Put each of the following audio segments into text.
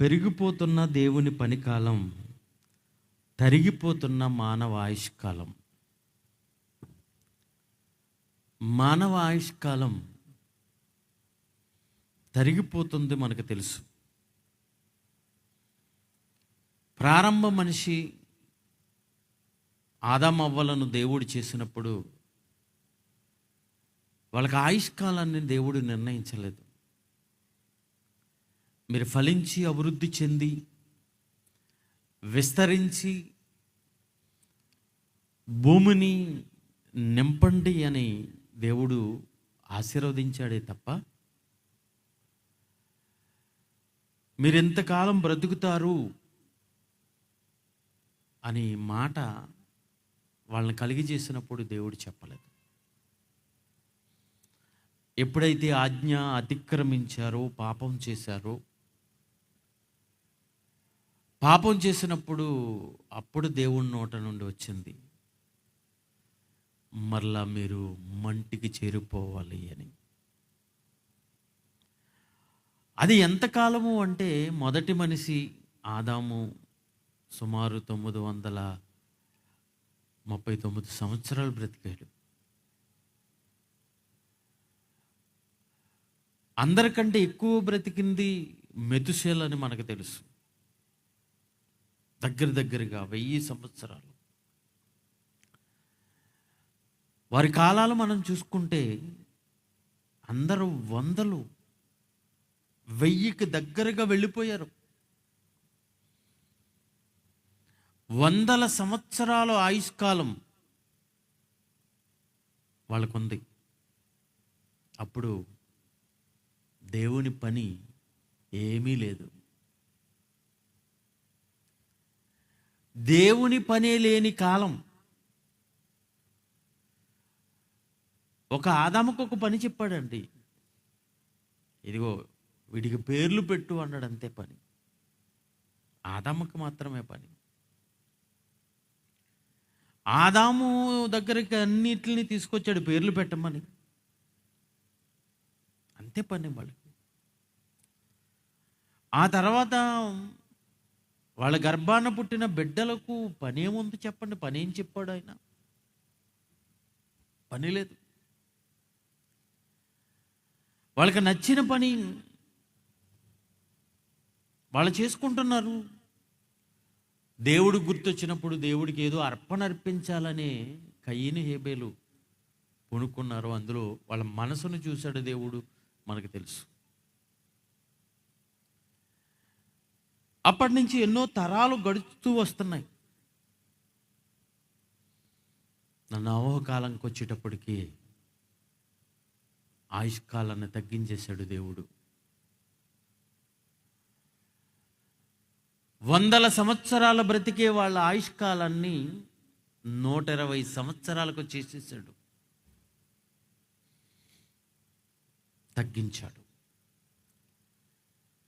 పెరిగిపోతున్న దేవుని పనికాలం తరిగిపోతున్న మానవ ఆయుష్కాలం. మానవ ఆయుష్కాలం తరిగిపోతుంది మనకు తెలుసు. ప్రారంభ మనిషి ఆదామవ్వలను దేవుడు చేసినప్పుడు వాళ్ళకి ఆయుష్కాలాన్ని దేవుడు నిర్ణయించలేదు. మీరు ఫలించి అభివృద్ధి చెంది విస్తరించి భూమిని నింపండి అని దేవుడు ఆశీర్వదించాడే తప్ప మీరు ఎంతకాలం బ్రతుకుతారు అని మాట వాళ్ళని కలిగి చేసినప్పుడు దేవుడు చెప్పలేదు. ఎప్పుడైతే ఆజ్ఞ అతిక్రమించారో పాపం చేశారో పాపం చేసినప్పుడు అప్పుడు దేవుని నోట నుండి వచ్చింది. మరలా మీరు మంటికి చేరిపోవాలి అని. అది ఎంతకాలము అంటే మొదటి మనిషి ఆదాము సుమారు తొమ్మిది వందల ముప్పై తొమ్మిది సంవత్సరాలు బ్రతికాడు. అందరికంటే ఎక్కువ బ్రతికింది మెతుశేల్ అని మనకు తెలుసు. దగ్గర దగ్గరగా వెయ్యి సంవత్సరాలు. వారి కాలాలు మనం చూసుకుంటే అందరూ వందలు వెయ్యికి దగ్గరగా వెళ్ళిపోయారు. వందల సంవత్సరాల ఆయుష్కాలం వాళ్ళకుంది. అప్పుడు దేవుని పని ఏమీ లేదు. దేవుని పనే లేని కాలం. ఒక ఆదాముకు ఒక పని చెప్పాడండి. ఇదిగో వీడికి పేర్లు పెట్టు అన్నాడు అంతే పని. ఆదాముకు మాత్రమే పని. ఆదాము దగ్గరికి అన్నిటిని తీసుకొచ్చాడు పేర్లు పెట్టమని. అంతే పని వాళ్ళకి. ఆ తర్వాత వాళ్ళ గర్భాన పుట్టిన బిడ్డలకు పని ఏముంది చెప్పండి పని ఏం చెప్పాడు ఆయన? పని లేదు. వాళ్ళకి నచ్చిన పని వాళ్ళు చేసుకుంటున్నారు. దేవుడు గుర్తొచ్చినప్పుడు దేవుడికి ఏదో అర్పణ అర్పించాలనే కయ్యని హేబేలు కొనుక్కున్నారు అందులో వాళ్ళ మనసును చూశాడు దేవుడు మనకు తెలుసు. అప్పటి నుంచి ఎన్నో తరాలు గడుస్తూ వస్తున్నాయి. నన్ను అవహ వచ్చేటప్పటికి ఆయుష్కాలాన్ని తగ్గించేశాడు దేవుడు. వందల సంవత్సరాల బ్రతికే వాళ్ళ ఆయుష్కాలాన్ని నూట ఇరవై సంవత్సరాలకు చేసేసాడు. తగ్గించాడు.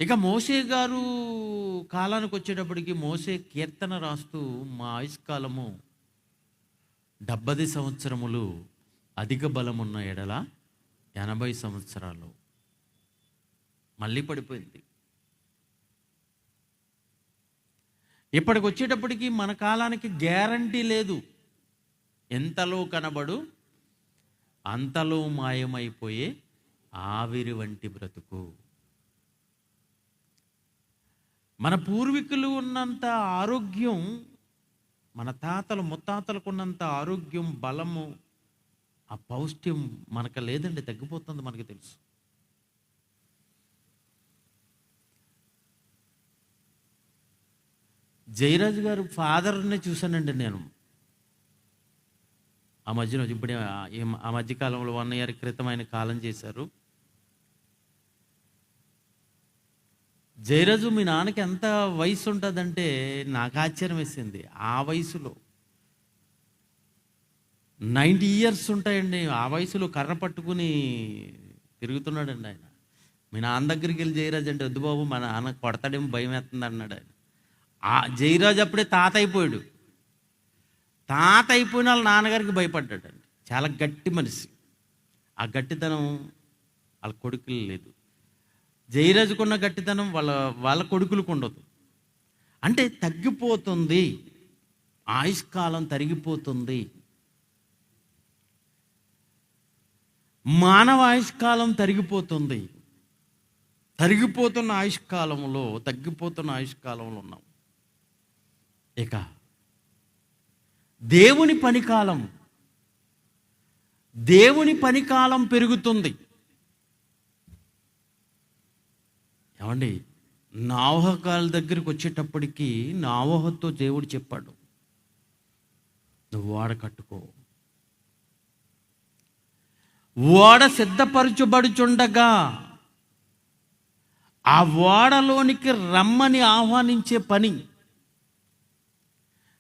ఇక మోసే గారు కాలానికి వచ్చేటప్పటికి మోసే కీర్తన రాస్తూ మా ఆయుష్కాలము డెబ్బది సంవత్సరములు అధిక బలమున్న ఎడల ఎనభై సంవత్సరాలు. మళ్ళీ పడిపోయింది. ఇప్పటికి వచ్చేటప్పటికి మన కాలానికి గ్యారంటీ లేదు. ఎంతలో కనబడు అంతలో మాయమైపోయే ఆవిరి వంటి బ్రతుకు. మన పూర్వీకులు ఉన్నంత ఆరోగ్యం మన తాతలు ముత్తాతలకు ఉన్నంత ఆరోగ్యం బలము ఆ పౌష్ట్యం మనకు లేదండి తగ్గిపోతుంది మనకి తెలుసు. జయరాజు గారు ఫాదర్ని చూశానండి నేను. ఆ మధ్యన ఇప్పుడు ఆ- మధ్య ఆ మధ్యకాలంలో వన్ ఇయర్ క్రితం ఆయన కాలం చేశారు. జయరాజు మీ నాన్నకి ఎంత వయసు ఉంటుందంటే నాకు ఆశ్చర్యం వేసింది. ఆ వయసులో నైంటీ ఇయర్స్ ఉంటాయండి. ఆ వయసులో కర్ర పట్టుకుని తిరుగుతున్నాడండి ఆయన. మీ నాన్న దగ్గరికి వెళ్ళి జయరాజ్ అంటే వద్దు బాబు మా నాన్న కొడతాడేమో భయం వేస్తుంది అన్నాడు ఆయన. ఆ జయరాజ్ అప్పుడే తాత అయిపోయాడు. తాత అయిపోయిన వాళ్ళ నాన్నగారికి భయపడ్డాడండి. చాలా గట్టి మనిషి. ఆ గట్టితనం వాళ్ళ కొడుకులు లేదు. జయరాజుకున్న గట్టితనం వాళ్ళ వాళ్ళ కొడుకులకు ఉండదు అంటే తగ్గిపోతుంది. ఆయుష్కాలం తరిగిపోతుంది. మానవ ఆయుష్కాలం తరిగిపోతుంది. తరిగిపోతున్న ఆయుష్కాలంలో తగ్గిపోతున్న ఆయుష్కాలంలో ఉన్నాం. ఇక దేవుని పనికాలం దేవుని పనికాలం పెరుగుతుంది. ఏమండి నావహకాల దగ్గరికి వచ్చేటప్పటికి నావహతో దేవుడు చెప్పాడు నువ్వు ఓడ కట్టుకో. ఓడ సిద్ధపరచుబడుచుండగా ఆ ఓడలోనికి రమ్మని ఆహ్వానించే పని.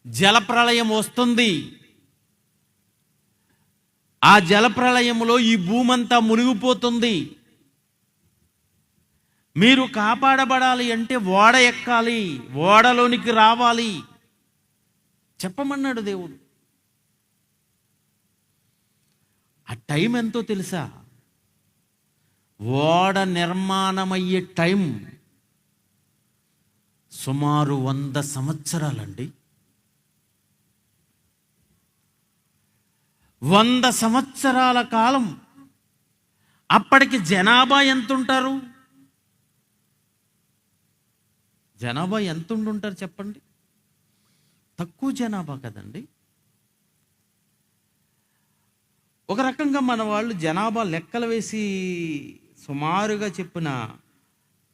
జలప్రళయం వస్తుంది. ఆ జలప్రళయంలో ఈ భూమంతా మునిగిపోతుంది. మీరు కాపాడబడాలి అంటే ఓడ ఎక్కాలి ఓడలోనికి రావాలి. చెప్పమన్నాడు దేవుడు. ఆ టైం ఎంతో తెలుసా? ఓడ నిర్మాణమయ్యే టైం సుమారు వంద సంవత్సరాలండి. వంద సంవత్సరాల కాలం. అప్పటికి జనాభా ఎంత ఉంటారు జనాభా ఎంత ఉండుంటారు చెప్పండి? తక్కువ జనాభా కదండి. ఒక రకంగా మన వాళ్ళు జనాభా లెక్కలు వేసి సుమారుగా చెప్పిన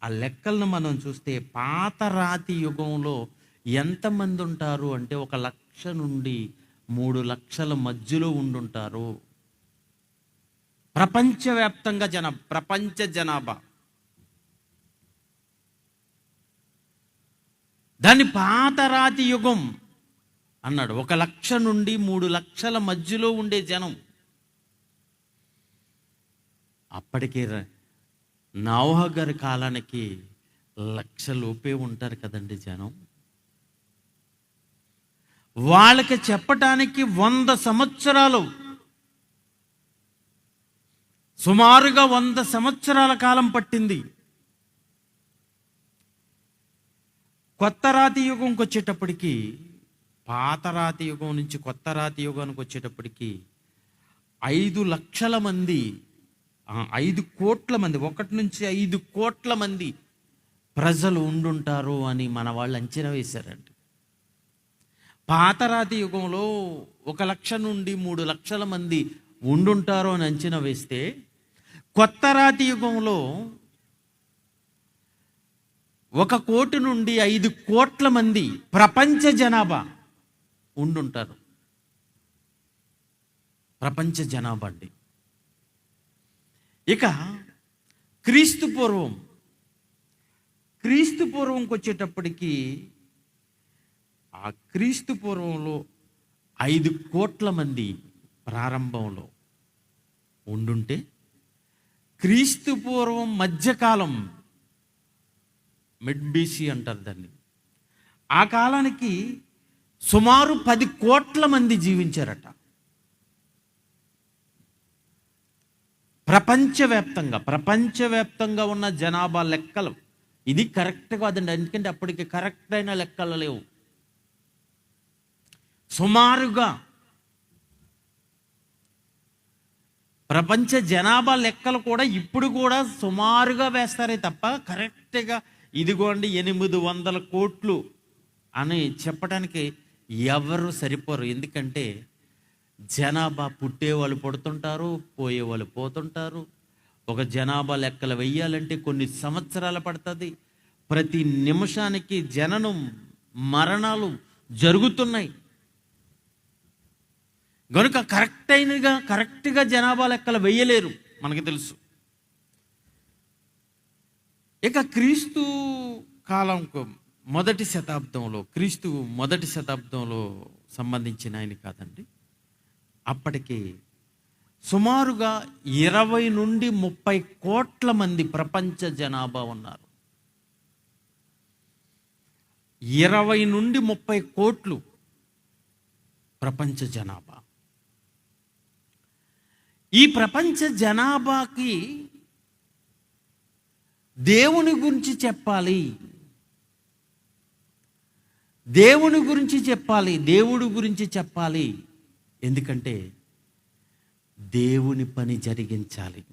ఆ లెక్కలను మనం చూస్తే పాత రాతి యుగంలో ఎంతమంది ఉంటారు అంటే ఒక లక్ష నుండి మూడు లక్షల మధ్యలో ఉండుంటారు. ప్రపంచవ్యాప్తంగా జన ప్రపంచ జనాభా. దాన్ని పాత రాతి యుగం అన్నాడు. ఒక లక్ష నుండి మూడు లక్షల మధ్యలో ఉండే జనం. అప్పటికి ర- గారి కాలానికి లక్షలోపే ఉంటారు కదండి జనం. వాళ్ళకి చెప్పటానికి వంద సంవత్సరాలు. సుమారుగా వంద సంవత్సరాల కాలం పట్టింది. కొత్త రాతి యుగంకి వచ్చేటప్పటికి పాత రాతి యుగం నుంచి కొత్త రాతి యుగానికి వచ్చేటప్పటికి ఐదు లక్షల మంది ఐదు కోట్ల మంది ఒకటి నుంచి ఐదు కోట్ల మంది ప్రజలు ఉండుంటారు అని మన వాళ్ళు అంచనా వేశారండి. పాత రాతి యుగంలో ఒక లక్ష నుండి మూడు లక్షల మంది ఉండుంటారు అని అంచనా వేస్తే కొత్త రాతి యుగంలో ఒక కోటి నుండి ఐదు కోట్ల మంది ప్రపంచ జనాభా ఉండుంటారు. ప్రపంచ జనాభా అండి. ఇక క్రీస్తు పూర్వం క్రీస్తు పూర్వంకి వచ్చేటప్పటికి ఆ క్రీస్తు పూర్వంలో ఐదు కోట్ల మంది ప్రారంభంలో ఉండుంటే క్రీస్తు పూర్వం మధ్యకాలం మిడ్ బీసీ అంటారు దాన్ని. ఆ కాలానికి సుమారు పది కోట్ల మంది జీవించారట. ప్రపంచవ్యాప్తంగా ప్రపంచవ్యాప్తంగా ఉన్న జనాభా లెక్కలు. ఇది కరెక్ట్ కాదండి ఎందుకంటే అప్పటికి కరెక్ట్ అయిన లెక్కలు లేవు. సుమారుగా ప్రపంచ జనాభా లెక్కలు కూడా ఇప్పుడు కూడా సుమారుగా వేస్తారే తప్ప కరెక్ట్గా ఇదిగోండి ఎనిమిది వందల కోట్లు అని చెప్పడానికి ఎవరు సరిపోరు. ఎందుకంటే జనాభా పుట్టేవాళ్ళు పుడుతుంటారు పోయేవాళ్ళు పోతుంటారు. ఒక జనాభా లెక్కలు వెయ్యాలంటే కొన్ని సంవత్సరాలు పడుతుంది. ప్రతి నిమిషానికి జననం మరణాలు జరుగుతున్నాయి. కనుక కరెక్ట్ అయినగా కరెక్ట్గా జనాభా లెక్కలు వెయ్యలేరు మనకి తెలుసు. ఇక క్రీస్తు కాలం మొదటి శతాబ్దంలో క్రీస్తు మొదటి శతాబ్దంలో సంబంధించిన ఆయన కాదండి. అప్పటికి సుమారుగా ఇరవై నుండి ముప్పై కోట్ల మంది ప్రపంచ జనాభా ఉన్నారు. ఇరవై నుండి ముప్పై కోట్లు ప్రపంచ జనాభా. ఈ ప్రపంచ జనాభాకి దేవుని గురించి చెప్పాలి. దేవుని గురించి చెప్పాలి. దేవుడి గురించి చెప్పాలి. ఎందుకంటే దేవుని పని జరిగించాలి.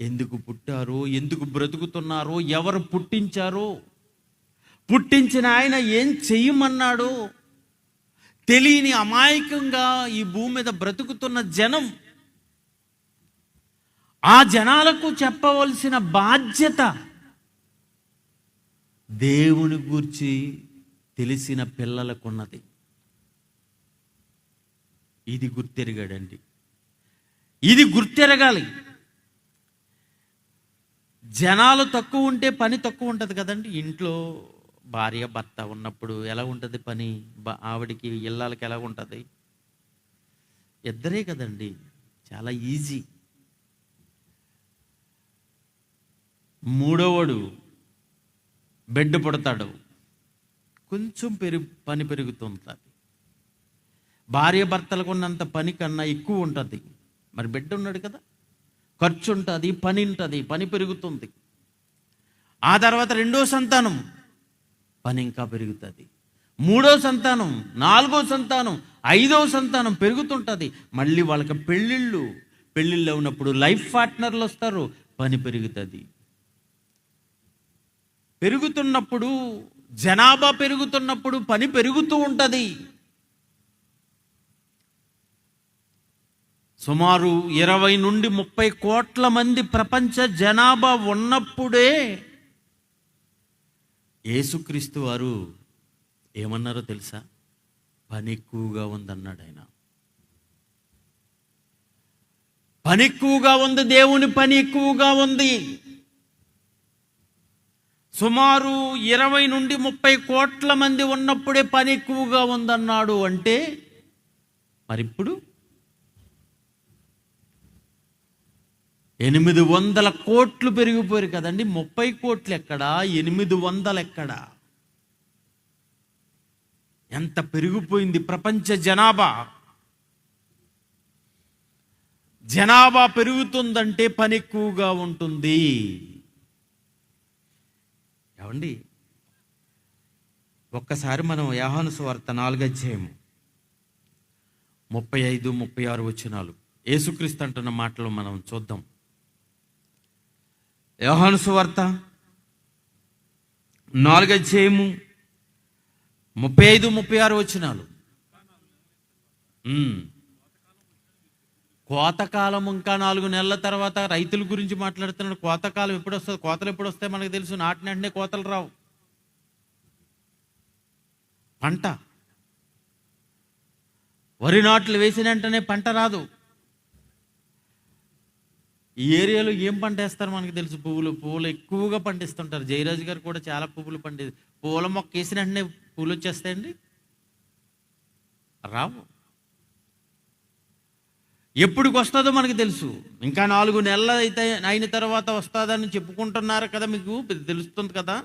ఎందుకు పుట్టారో ఎందుకు బ్రతుకుతున్నారో ఎవరు పుట్టించారో పుట్టించిన ఆయన ఏం చెయ్యమన్నాడో తెలియని అమాయకంగా ఈ భూమి మీద బ్రతుకుతున్న జనం ఆ జనాలకు చెప్పవలసిన బాధ్యత దేవుని గూర్చి తెలిసిన పిల్లలకున్నది. ఇది గుర్తెరగాడండి. ఇది గుర్తెరగాలి. జనాలు తక్కువ ఉంటే పని తక్కువ ఉంటుంది కదండి. ఇంట్లో భార్య భర్త ఉన్నప్పుడు ఎలా ఉంటుంది పని? ఆవిడికి ఇళ్ళకి ఎలా ఉంటుంది? ఇద్దరే కదండి. చాలా ఈజీ. మూడోవాడు బెడ్ పుడతాడు. కొంచెం పెరుగు పని పెరుగుతుంటుంది. భార్య భర్తలకు ఉన్నంత పని కన్నా ఎక్కువ ఉంటుంది. మరి బిడ్డ ఉన్నాడు కదా. ఖర్చు ఉంటుంది పని ఉంటుంది పని పెరుగుతుంది. ఆ తర్వాత రెండో సంతానం పని ఇంకా పెరుగుతుంది. మూడో సంతానం నాలుగో సంతానం ఐదో సంతానం పెరుగుతుంటుంది. మళ్ళీ వాళ్ళకి పెళ్ళిళ్ళు పెళ్ళిళ్ళు ఉన్నప్పుడు లైఫ్ పార్ట్నర్లు వస్తారు పని పెరుగుతుంది. పెరుగుతున్నప్పుడు జనాభా పెరుగుతున్నప్పుడు పని పెరుగుతూ ఉంటుంది. సుమారు ఇరవై నుండి ముప్పై కోట్ల మంది ప్రపంచ జనాభా ఉన్నప్పుడే యేసుక్రీస్తు వారు ఏమన్నారో తెలుసా? పని ఎక్కువగా ఉందన్నాడు ఆయన. పని ఎక్కువగా ఉంది దేవుని పని ఎక్కువగా ఉంది. సుమారు ఇరవై నుండి ముప్పై కోట్ల మంది ఉన్నప్పుడే పని ఎక్కువగా ఉందన్నాడు అంటే మరి ఇప్పుడు ఎనిమిది వందల కోట్లు పెరిగిపోయారు కదండి. ముప్పై కోట్లు ఎక్కడా? ఎనిమిది వందలు ఎక్కడా? ఎంత పెరిగిపోయింది ప్రపంచ జనాభా. జనాభా పెరుగుతుందంటే పని ఎక్కువగా ఉంటుంది. ఏమండి? ఒక్కసారి మనం యాహాను సువార్త నాలుగు ముప్పై ఐదు ముప్పై ఆరు వచ్చినాలు యేసుక్రీస్తు అంటున్న మాటలు మనం చూద్దాం. యోహాను సువార్త నాలుగు అధ్యాయము ముప్పై ఐదు ముప్పై ఆరు వచ్చినాలు కోతకాలం ఇంకా నాలుగు నెలల తర్వాత రైతుల గురించి మాట్లాడుతున్నాడు. కోతకాలం ఎప్పుడు వస్తుంది కోతలు ఎప్పుడు వస్తాయి మనకు తెలుసు. నాటిన వెంటనే కోతలు రావు. పంట. వరి నాట్లు వేసిన వెంటనే పంట రాదు. ఈ ఏరియాలో ఏం పంట వేస్తారు మనకు తెలుసు? పువ్వులు. పువ్వులు ఎక్కువగా పండిస్తుంటారు. జయరాజు గారు కూడా చాలా పువ్వులు పండి పూల మొక్క వేసిన వెంటనే పూలు వచ్చేస్తాయండి? రావు. ఎప్పటికి వస్తుందో మనకు తెలుసు. ఇంకా నాలుగు నెలలు అయితే అయిన తర్వాత వస్తుందని చెప్పుకుంటున్నారు కదా మీకు? తెలుస్తుంది కదా?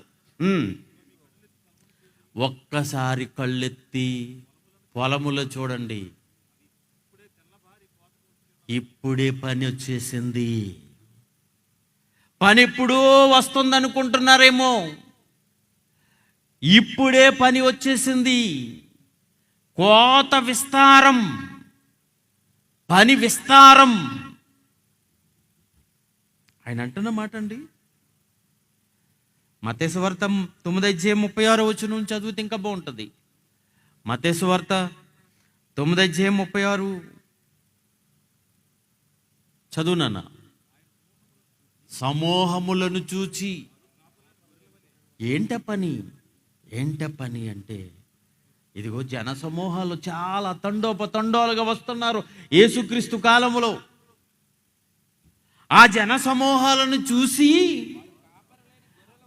ఒక్కసారి కళ్ళెత్తి పొలములో చూడండి. ఇప్పుడే పని వచ్చేసింది. పని ఎప్పుడూ వస్తుంది అనుకుంటున్నారేమో ఇప్పుడే పని వచ్చేసింది. కోత విస్తారం. పని విస్తారం. ఆయన అంటున్న మాట అండి మతేశ్వార్త తొమ్మిది అధ్యాయం ముప్పై ఆరో వచ్చిన నుంచి చదివితే ఇంకా బాగుంటుంది. మతేశ్వార్త తొమ్మిది అధ్యాయం ముప్పై ఆరు చదువునన్న సమూహములను చూచి ఏంట పని? ఏంట పని అంటే ఇదిగో జన సమూహాలు చాలా తండోపతండోలుగా వస్తున్నారు యేసుక్రీస్తు కాలములో. ఆ జన సమూహాలను చూసి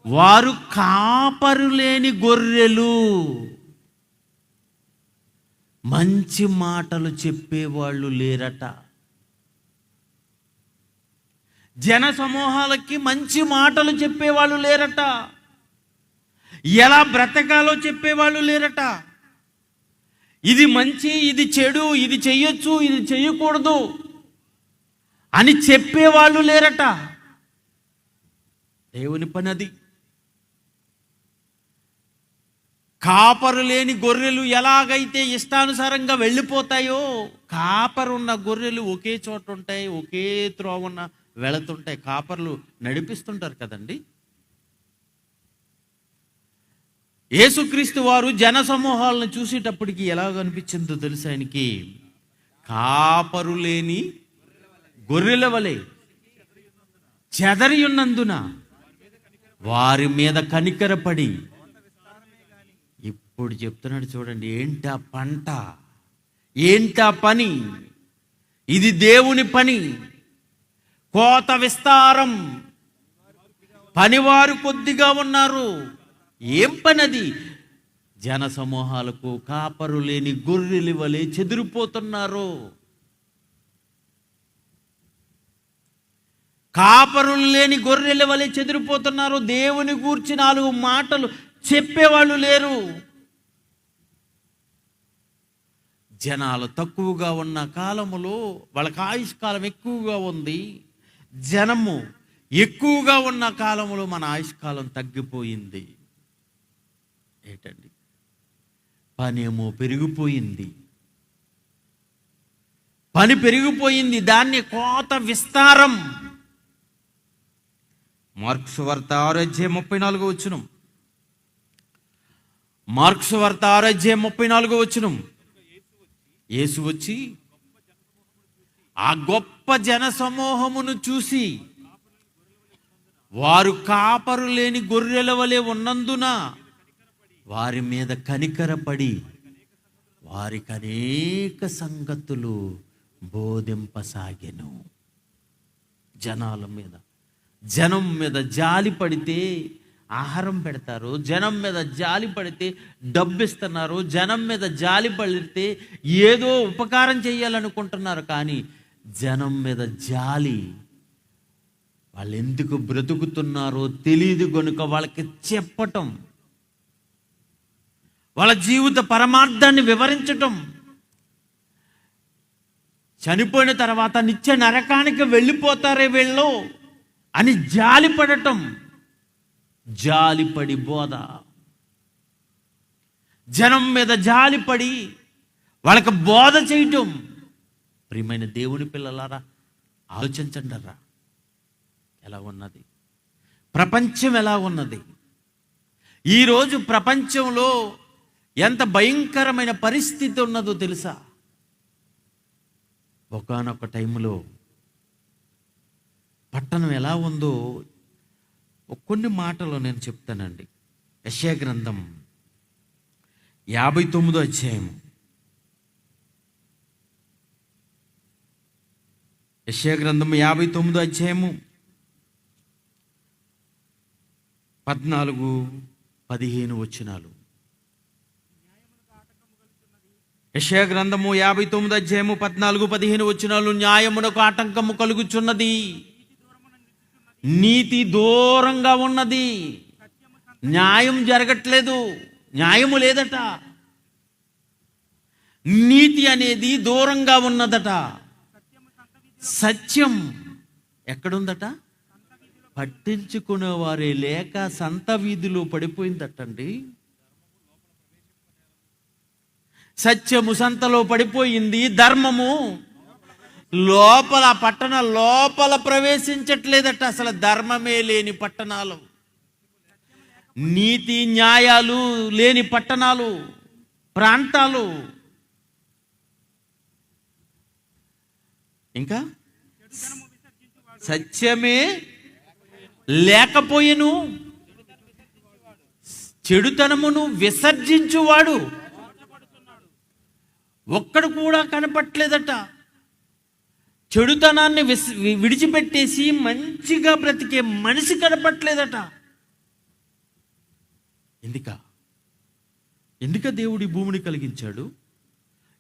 వారు కాపరు లేని గొర్రెలు మంచి మాటలు చెప్పేవాళ్ళు లేరట. జన సమూహాలకి మంచి మాటలు చెప్పేవాళ్ళు లేరట. ఎలా బ్రతకాలో చెప్పేవాళ్ళు లేరట. ఇది మంచి ఇది చెడు ఇది చెయ్యొచ్చు ఇది చెయ్యకూడదు అని చెప్పేవాళ్ళు లేరట. దేవుని పని అది కాపరు లేని గొర్రెలు ఎలాగైతే ఇష్టానుసారంగా వెళ్ళిపోతాయో కాపరు ఉన్న గొర్రెలు ఒకే చోట ఉంటాయి ఒకే త్రోవన వెళుతుంటాయి. కాపర్లు నడిపిస్తుంటారు కదండి. యేసుక్రీస్తు వారు జన సమూహాలను చూసేటప్పటికి ఎలా కనిపించిందో తెలుసు ఆయనకి? కాపరు లేని గొర్రెల వలె చెదరి ఉన్నందున వారి మీద కనికరపడి ఇప్పుడు చెప్తున్నాడు చూడండి ఏంటా పంట? ఏంటా పని? ఇది దేవుని పని. కోత విస్తారం. పనివారు కొద్దిగా ఉన్నారు. ఏం పని అది జన సమూహాలకు కాపరు లేని గొర్రెలు వలె చెదిరిపోతున్నారు. కాపరులు లేని గొర్రెల వలె చెదిరిపోతున్నారు. దేవుని గూర్చి నాలుగు మాటలు చెప్పేవాళ్ళు లేరు. జనాలు తక్కువగా ఉన్న కాలములో వాళ్ళకి ఆయుష్కాలం ఎక్కువగా ఉంది. జనము ఎక్కువగా ఉన్న కాలములో మన ఆయుష్కాలం తగ్గిపోయింది. ఏంటండి? పనేమో పెరిగిపోయింది. పని పెరిగిపోయింది దాన్ని కోత విస్తారం. మార్క్స్ వార్త ఆరోగ్య ముప్పై నాలుగో వచ్చును మార్క్స్ వార్త ఆరోగ్య ముప్పై నాలుగో వచ్చును యేసు వచ్చి ఆ గొప్ప జన సమూహమును చూసి వారు కాపరు లేని గొర్రెల వలె ఉన్నందున వారి మీద కనికరపడి వారికి అనేక సంగతులు బోధింపసాగెను. జనాల మీద జనం మీద జాలి పడితే ఆహారం పెడతారు జనం మీద జాలి పడితే డబ్బు ఇస్తున్నారు జనం మీద జాలి పడితే ఏదో ఉపకారం చేయాలనుకుంటున్నారు కానీ జనం మీద జాలి వాళ్ళు ఎందుకు బ్రతుకుతున్నారో తెలియదు కనుక వాళ్ళకి చెప్పటం వాళ్ళ జీవిత పరమార్థాన్ని వివరించటం. చనిపోయిన తర్వాత నిత్య నరకానికి వెళ్ళిపోతారే వీళ్ళు అని జాలిపడటం. జాలిపడి బోధ. జనం మీద జాలిపడి వాళ్ళకి బోధ చేయటం. ప్రియమైన దేవుని పిల్లలారా ఆలోచించండరా ఎలా ఉన్నది? ప్రపంచం ఎలా ఉన్నది? ఈరోజు ప్రపంచంలో ఎంత భయంకరమైన పరిస్థితి ఉన్నదో తెలుసా? ఒకనొక టైంలో పట్టణం ఎలా ఉందో కొన్ని మాటలు నేను చెప్తానండి. యశయ గ్రంథం యాభై తొమ్మిదో అధ్యాయం. యశయ గ్రంథం యాభై తొమ్మిదో అధ్యాయము పద్నాలుగు పదిహేను వచనాలు. యశయ గ్రంథము యాభై తొమ్మిది అధ్యాయము పద్నాలుగు పదిహేను వచనాలు న్యాయమునకు ఆటంకము కలుగుచున్నది. నీతి దూరంగా ఉన్నది. న్యాయం జరగట్లేదు. న్యాయము లేదట. నీతి అనేది దూరంగా ఉన్నదట. సత్యం ఎక్కడుందట? పట్టించుకునేవారే లేక సంత వీధిలో పడిపోయిందటండి. సత్యము సంతలో పడిపోయింది ధర్మము లోపల పట్టణ లోపల ప్రవేశించట్లేదట. అసలు ధర్మమే లేని పట్టణాలు. నీతి న్యాయాలు లేని పట్టణాలు ప్రాంతాలు. ఇంకా? సత్యమే లేకపోయెను. చెడుతనమును విసర్జించువాడు. ఒక్కడు కూడా కనపట్లేదట. చెడుతనాన్ని వి- విడిచిపెట్టేసి మంచిగా బ్రతికే మనిషి కనపట్లేదట. ఎందుక ఎందుక దేవుడి భూమిని కలిగించాడు.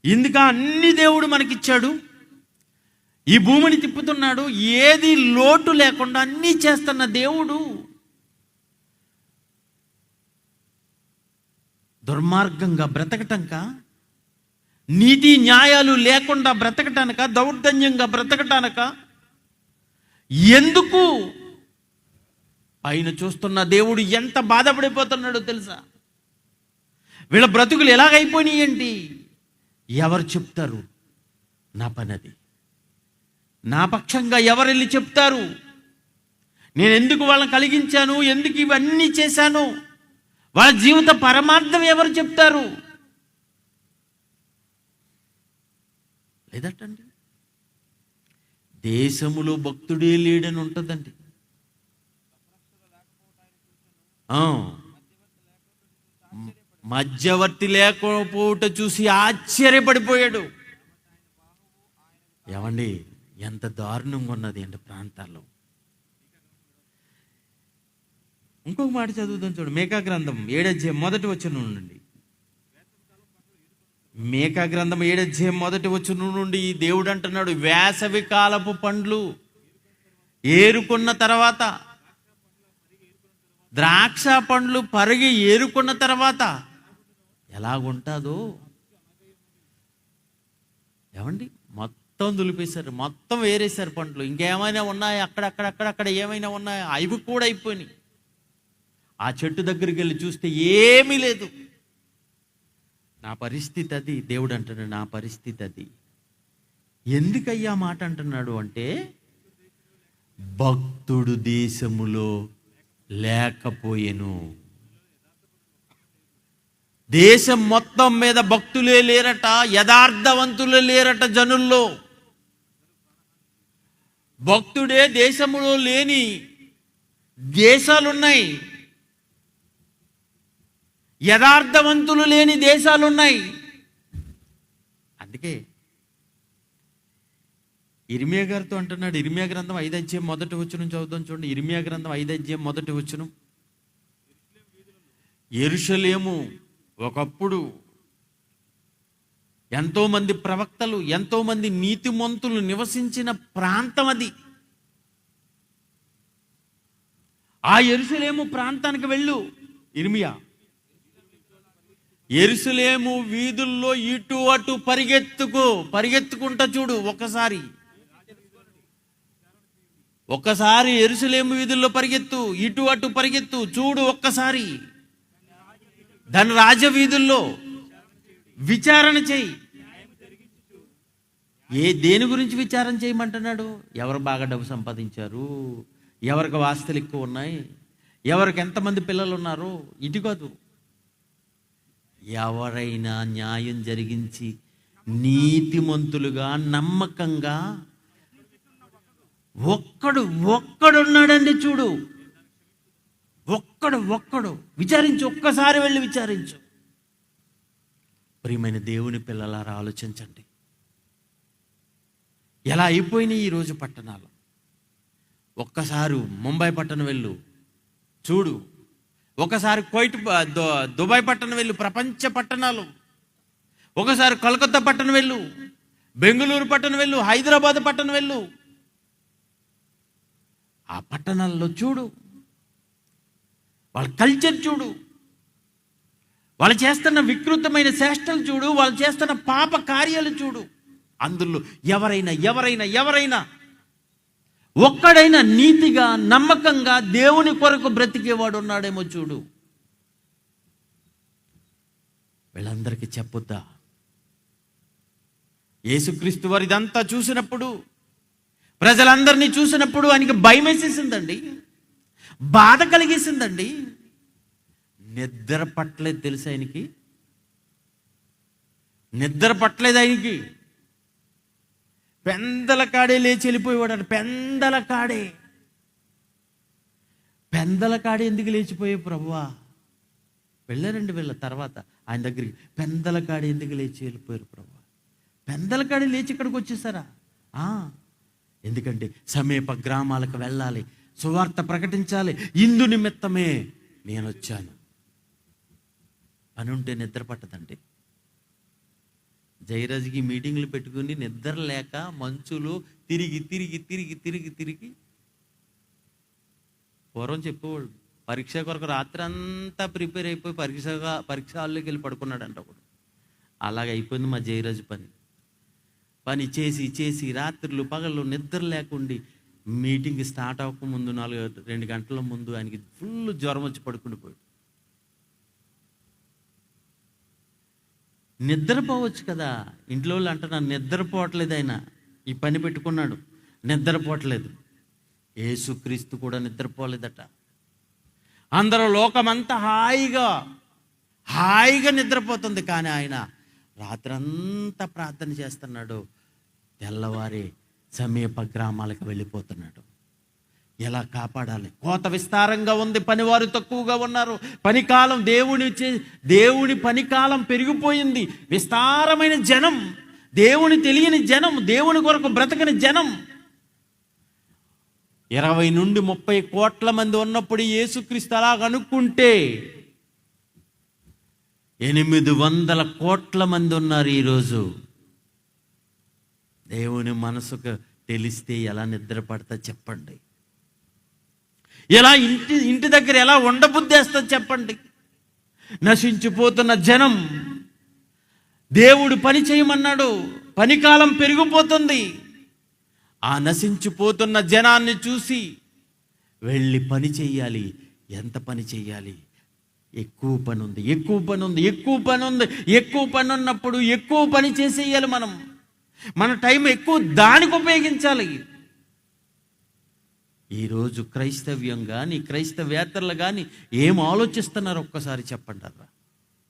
ఎందుక అన్ని దేవుడు మనకిచ్చాడు. ఈ భూమిని తిప్పుతున్నాడు. ఏది లోటు లేకుండా అన్నీ చేస్తున్న దేవుడు. దుర్మార్గంగా బ్రతకటంకా నీతి న్యాయాలు లేకుండా బ్రతకటానక? దౌర్జన్యంగా బ్రతకటానక? ఎందుకు? పైన చూస్తున్న దేవుడు ఎంత బాధపడిపోతున్నాడో తెలుసా? వీళ్ళ బ్రతుకులు ఎలాగైపోయినాయండి ఏంటి? ఎవరు చెప్తారు? నా పనది. నా పక్షంగా ఎవరు వెళ్ళి చెప్తారు? నేను ఎందుకు వాళ్ళని కలిగించాను? ఎందుకు ఇవన్నీ చేశాను? వాళ్ళ జీవిత పరమార్థం ఎవరు చెప్తారు? లేదటండి. దేశములో భక్తుడే లేడని ఉంటుందండి. ఆ. మధ్యవర్తి లేకపోవట చూసి ఆశ్చర్యపడిపోయాడు. ఏమండి ఎంత దారుణంగా ఉన్నది అంటే ప్రాంతాల్లో. ఇంకొక మాట చదువుతాం చూడు మేకా గ్రంథం ఏడధ్యాయం మొదటి వచ్చిన ఉండండి మేకా గ్రంథం ఏడధ్యాయం మొదటి వచ్చిన నుండి దేవుడు అంటున్నాడు వేసవి కాలపు పండ్లు ఏరుకున్న తర్వాత ద్రాక్ష పండ్లు పరిగి ఏరుకున్న తర్వాత ఎలాగుంటుందో. ఏమండి? మొత్తం దులిపేశారు మొత్తం వేరేశారు పండ్లు. ఇంకేమైనా ఉన్నాయా? అక్కడక్కడక్కడక్కడ ఏమైనా ఉన్నాయా? అవి కూడా అయిపోయినాయి. ఆ చెట్టు దగ్గరికి వెళ్ళి చూస్తే ఏమీ లేదు. నా పరిస్థితి అది దేవుడు అంటున్నాడు నా పరిస్థితి అది. ఎందుకయ్యా మాట అంటున్నాడు అంటే భక్తుడు దేశములో లేకపోయెను. దేశం మొత్తం మీద భక్తులే లేరట యథార్థవంతులే లేరట జనుల్లో. భక్తుడే దేశములో లేని దేశాలున్నాయి. యథార్థవంతులు లేని దేశాలు ఉన్నాయి అందుకే ఇరిమియా గారితో అంటున్నాడు ఇరిమియా గ్రంథం ఐదు అధ్యాయం మొదటి వచ్చును చదువుతాం చూడండి. ఇరిమియా గ్రంథం ఐదు అధ్యాయం మొదటి వచ్చును ఎరుషలేము ఒకప్పుడు ఎంతోమంది ప్రవక్తలు ఎంతోమంది నీతిమంతులు నివసించిన ప్రాంతం అది. ఆ ఎరుసలేము ప్రాంతానికి వెళ్ళు ఇర్మియా. ఎరుసలేము వీధుల్లో ఇటు అటు పరిగెత్తుకు పరిగెత్తుకుంటా చూడు ఒకసారి. ఒక్కసారి ఎరుసలేము వీధుల్లో పరిగెత్తు ఇటు అటు పరిగెత్తు చూడు ఒక్కసారి. దాని రాజవీధుల్లో విచారణ చేయి. ఏ దేని గురించి విచారణ చేయమంటున్నాడు? ఎవరు బాగా డబ్బు సంపాదించారు? ఎవరికి వాస్తలు ఎక్కువ ఉన్నాయి? ఎవరికి ఎంతమంది పిల్లలు ఉన్నారు? ఇటు కాదు. ఎవరైనా న్యాయం జరిగించి నీతిమంతులుగా నమ్మకంగా ఒక్కడు ఒక్కడున్నాడండి చూడు. ఒక్కడు ఒక్కడు. విచారించు ఒక్కసారి వెళ్ళి విచారించు. ప్రియమైన దేవుని పిల్లలారా ఆలోచించండి. ఎలా అయిపోయినాయి ఈరోజు పట్టణాలు? ఒక్కసారి ముంబై పట్టణం వెళ్ళు. చూడు ఒకసారి కోయిట్ దుబాయ్ పట్టణం వెళ్ళు ప్రపంచ పట్టణాలు. ఒకసారి కలకత్తా పట్టణం వెళ్ళు బెంగళూరు పట్టణం వెళ్ళు హైదరాబాద్ పట్టణం వెళ్ళు. ఆ పట్టణాల్లో చూడు. వాళ్ళ కల్చర్ చూడు. వాళ్ళు చేస్తున్న వికృతమైన చేష్టలు చూడు. వాళ్ళు చేస్తున్న పాప కార్యాలు చూడు. అందులో ఎవరైనా ఎవరైనా ఎవరైనా ఒక్కడైనా నీతిగా నమ్మకంగా దేవుని కొరకు బ్రతికేవాడు ఉన్నాడేమో చూడు. వీళ్ళందరికీ చెప్పుద్దా యేసుక్రీస్తు వారు ఇదంతా చూసినప్పుడు ప్రజలందరినీ చూసినప్పుడు ఆయనకి భయం వేసేసిందండి బాధ కలిగేసిందండి. నిద్ర పట్టలేదు తెలుసు ఆయనకి? నిద్ర పట్టలేదు ఆయనకి. పెందల కాడే లేచి వెళ్ళిపోయేవాడు పెందల కాడే. పెందల కాడే ఎందుకు లేచిపోయే ప్రభువా? వెళ్ళారండి వీళ్ళ తర్వాత. ఆయన దగ్గరికి పెందల కాడ ఎందుకు లేచి వెళ్ళిపోయారు ప్రభు పెందల కాడే లేచి ఇక్కడికి వచ్చేసారా? ఎందుకంటే సమీప గ్రామాలకు వెళ్ళాలి సువార్త ప్రకటించాలి. ఇందు నిమిత్తమే నేను వచ్చాను. పని ఉంటే నిద్ర పట్టదండి. జయరాజుకి మీటింగ్లు పెట్టుకుని నిద్ర లేక మంచులు తిరిగి తిరిగి తిరిగి తిరిగి తిరిగి పూర్వం చెప్పేవాళ్ళు పరీక్ష కొరకు రాత్రి అంతా ప్రిపేర్ అయిపోయి పరీక్ష పరీక్ష హాల్లోకి వెళ్ళి పడుకున్నాడంట ఒకడు. అలాగే అయిపోయింది మా జయరాజు పని. పని చేసి చేసి రాత్రులు పగళ్ళు నిద్ర లేకుండి మీటింగ్ స్టార్ట్ అవ్వక ముందు నాలుగు రెండు గంటల ముందు ఆయనకి ఫుల్ జ్వరం వచ్చి పడుకుండిపోయాడు. నిద్రపోవచ్చు కదా. ఇంట్లో వాళ్ళు అంటున్నారు నిద్రపోవట్లేదు ఆయన. ఈ పని పెట్టుకున్నాడు. నిద్రపోవట్లేదు. ఏసుక్రీస్తు కూడా నిద్రపోలేదట. అందరూ లోకమంతా హాయిగా హాయిగా నిద్రపోతుంది. కానీ ఆయన రాత్రంతా ప్రార్థన చేస్తున్నాడు. తెల్లవారి సమీప గ్రామాలకు వెళ్ళిపోతున్నాడు. ఎలా కాపాడాలి? కోత విస్తారంగా ఉంది పనివారు తక్కువగా ఉన్నారు. పనికాలం దేవుని చే- దేవుని పనికాలం పెరిగిపోయింది. విస్తారమైన జనం దేవుని తెలియని జనం దేవుని కొరకు బ్రతకని జనం. ఇరవై నుండి ముప్పై కోట్ల మంది ఉన్నప్పుడు యేసుక్రీస్తు అలా అనుకుంటే ఎనిమిది వందల కోట్ల మంది ఉన్నారు ఈరోజు. దేవుని మనసుకు తెలిస్తే ఎలా నిద్రపడతా చెప్పండి. ఎలా ఇంటి ఇంటి దగ్గర ఎలా ఉండబుద్ధేస్తా చెప్పండి. నశించిపోతున్న జనం దేవుడు పని చేయమన్నాడు పనికాలం పెరిగిపోతుంది. ఆ నశించిపోతున్న జనాన్ని చూసి వెళ్ళి పని చేయాలి ఎంత పని చేయాలి? ఎక్కువ పని ఉంది ఎక్కువ పని ఉంది ఎక్కువ పని ఉంది ఎక్కువ పని ఉన్నప్పుడు ఎక్కువ పని చేసేయాలి మనం. మన టైం ఎక్కువ దానికి ఉపయోగించాలి. ఈరోజు క్రైస్తవ్యం కానీ క్రైస్తవేత్తలు కానీ ఏం ఆలోచిస్తున్నారు ఒక్కసారి చెప్పండి అర్రా.